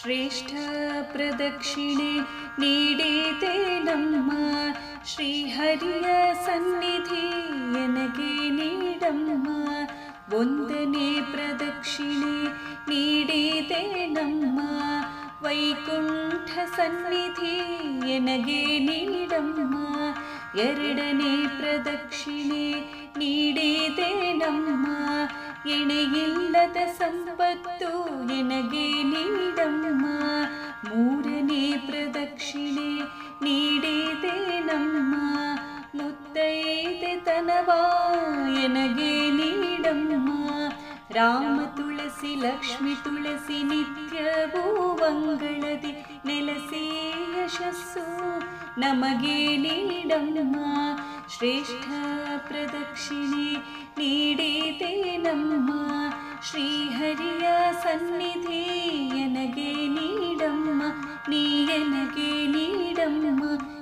ಶ್ರೇಷ್ಠ ಪ್ರದಕ್ಷಿಣೆ ನೀಡಿದೆ ನಮ್ಮ ಶ್ರೀಹರಿಯ ಸನ್ನಿಧಿ ನನಗೆ ನೀಡಮ್ಮ. ಒಂದನೇ ಪ್ರದಕ್ಷಿಣೆ ನೀಡಿದೆ ನಮ್ಮ ವೈಕುಂಠ ಸನ್ನಿಧಿ ನನಗೆ ನೀಡಮ್ಮ. ಎರಡನೇ ಪ್ರದಕ್ಷಿಣೆ ನೀಡಿದೆ ನಮ್ಮ ಎಣೆಯಿಲ್ಲದ ಸಂಪತ್ತು ಪ್ರದಕ್ಷಿಣೆ ನೀಡಿದೆ ನಮ್ಮ ಮುತ್ತೈದೆ ತನವಾ ಎನಗೆ ನೀಡಮ್ಮ. ರಾಮ ತುಳಸಿ, ಲಕ್ಷ್ಮಿ ತುಳಸಿ ನಿತ್ಯವೂ ಮಂಗಳದಿ ನೆಲಸೇ ಯಶಸ್ಸು ನಮಗೆ ನೀಡಮ್ಮ. ಶ್ರೇಷ್ಠ ಪ್ರದಕ್ಷಿಣೆ ನೀಡಿದೆ ನಮ್ಮ ಶ್ರೀಹರಿಯ ಸನ್ನಿಧಿ ಎನಗೆ ನೀಡಮ್ಮ. ನೀ ಎನಗೆ ನೀಡಮ್ಮ ನೀ ಎನಗೆ ನೀಡಮ್ಮ